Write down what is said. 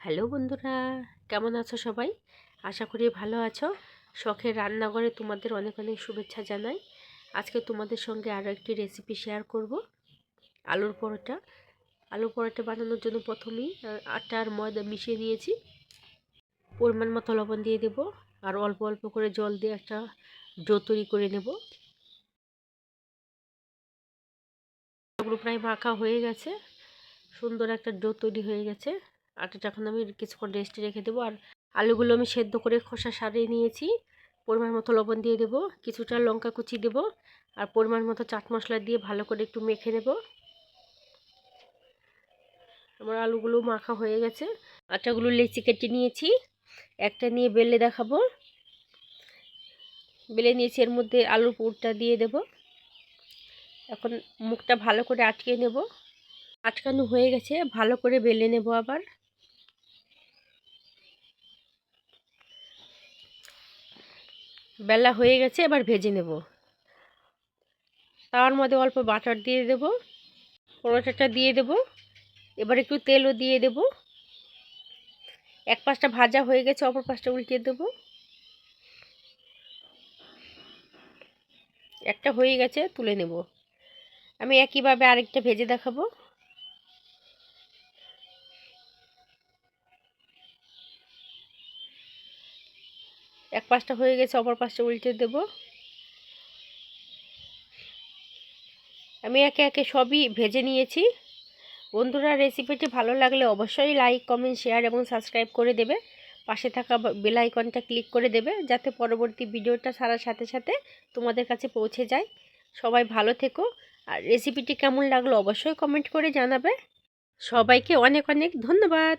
Hello বন্ধুরা, কেমন আছো সবাই? আশা করি ভালো আছো। শখের রান্নাঘরে তোমাদের অনেক অনেক শুভেচ্ছা জানাই। আজকে তোমাদের সঙ্গে আরও একটি রেসিপি শেয়ার করব। আলুর পরোটা। আলুর পরোটা বানানোর জন্য প্রথমেই আটা আর ময়দা মিশিয়ে নিয়েছি পরিমাণ মতো লবণ দিয়ে দেব আর অল্প অল্প করে জল দিয়ে একটা ডো তৈরি করে নেব। প্রায় মাখা হয়ে গেছে। সুন্দর একটা ডো তৈরি হয়ে গেছে। আটাটা এখন আমি কিছুক্ষণ রেস্টে রেখে দেবো, আর আলুগুলো আমি সেদ্ধ করে খোসা সারিয়ে নিয়েছি, পরিমাণ মতো লবণ দিয়ে দেবো, কিছুটা লঙ্কা কুচি দেব, আর পরিমাণ মতো চাট মশলা দিয়ে ভালো করে একটু মেখে নেব। আমার আলুগুলো মাখা হয়ে গেছে। আটাগুলো লেচি কেটে নিয়েছি, একটা নিয়ে বেলে দেখাবো। বেলে নিয়েছি, এর মধ্যে আলুর পুরটা দিয়ে দেব। এখন মুখটা ভালো করে আটকে নেব। আটকানো হয়ে গেছে, ভালো করে বেলে নেব আবার। বেলা হয়ে গেছে, এবার ভেজে নেব। তার মধ্যে অল্প বাটার দিয়ে দেব, পরোটাটা দিয়ে দেব, এবার একটু তেলও দিয়ে দেব। এক পাশটা ভাজা হয়ে গেছে, অপর পাশটা উল্টিয়ে দেব। একটা হয়ে গেছে, তুলে নেব। আমি একইভাবে আরেকটা ভেজে দেখাবো। এক পাশটা হয়ে গেছে, অপর পাশটা উল্টে দেব। আমি একে একে সবই ভেজে নিয়েছি। বন্ধুরা রেসিপিটি ভালো লাগলে অবশ্যই লাইক কমেন্ট শেয়ার এবং সাবস্ক্রাইব করে দেবে। পাশে থাকা বেল আইকনটা ক্লিক করে দেবে, যাতে পরবর্তী ভিডিওটা ছাড়ার সাথে সাথে তোমাদের কাছে পৌঁছে যায়। সবাই ভালো থেকো। আর রেসিপিটি কেমন লাগল অবশ্যই কমেন্ট করে জানাবে। সবাইকে অনেক অনেক ধন্যবাদ।